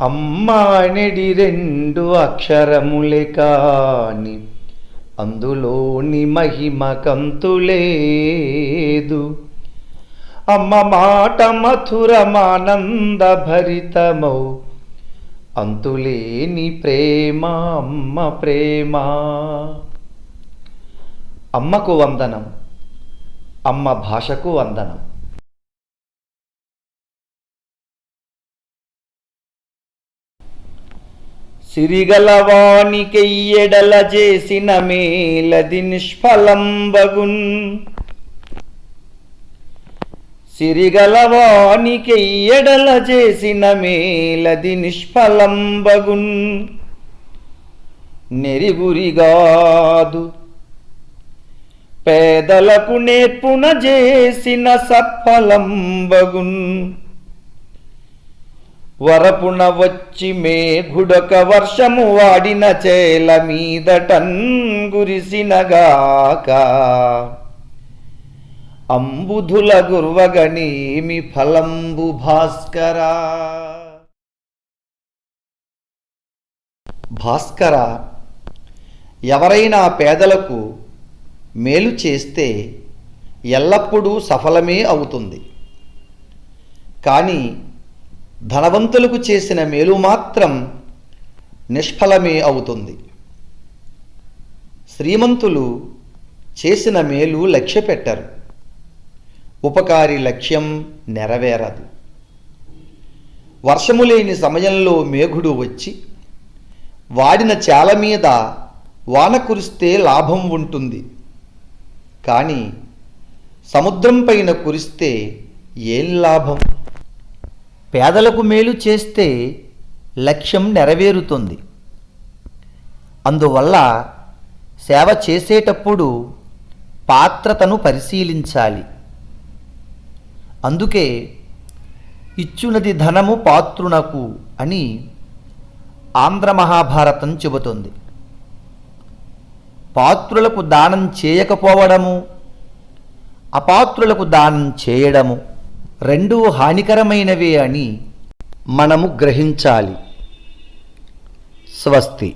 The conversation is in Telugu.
అమ్మానెడి రెండు అక్షరములే కాని అందులోని మహిమ కంతులేదు అమ్మ మాట మధురమానంద భరితమౌ అంతులేని ప్రేమ అమ్మ ప్రేమ. అమ్మకు వందనం అమ్మ భాషకు వందనం. సిరిగలవానికెయ్యెడల చేసిన మేలది నిష్ఫలంబగున్. సిరిగలవానికెయ్యెడల చేసిన మేలది నిష్ఫలంబగున్. నెరిగురిగాదు పేదలకు నేర్పున చేసిన సత్ఫలంబగున్. వరపున వచ్చి మేఘుడొక వర్షము వాడిన చేల మీదటన్ గురిసినగాక అంబుధుల గుర్వగణీమి ఫలంబు భాస్కరా. భాస్కర ఎవరైనా పేదలకు మేలు చేస్తే ఎల్లప్పుడూ సఫలమే అవుతుంది. కానీ ధనవంతులకు చేసిన మేలు మాత్రం నిష్ఫలమే అవుతుంది. శ్రీమంతులు చేసిన మేలు లక్ష్య పెట్టరు. ఉపకారి లక్ష్యం నెరవేరదు. వర్షము లేని సమయంలో మేఘుడు వచ్చి వాడిన చాల మీద వాన కురిస్తే లాభం ఉంటుంది. కానీ సముద్రం పైన కురిస్తే ఏం లాభం? పేదలకు మేలు చేస్తే లక్ష్యం నెరవేరుతుంది. అందువల్ల సేవ చేసేటప్పుడు పాత్రతను పరిశీలించాలి. అందుకే ఇచ్చునది ధనము పాత్రునకు అని ఆంధ్ర మహాభారతం చెబుతుంది. పాత్రులకు దానం చేయకపోవడము అపాత్రులకు దానం చేయడము రెండూ హానికరమైనవే అని మనము గ్రహించాలి. స్వస్తి.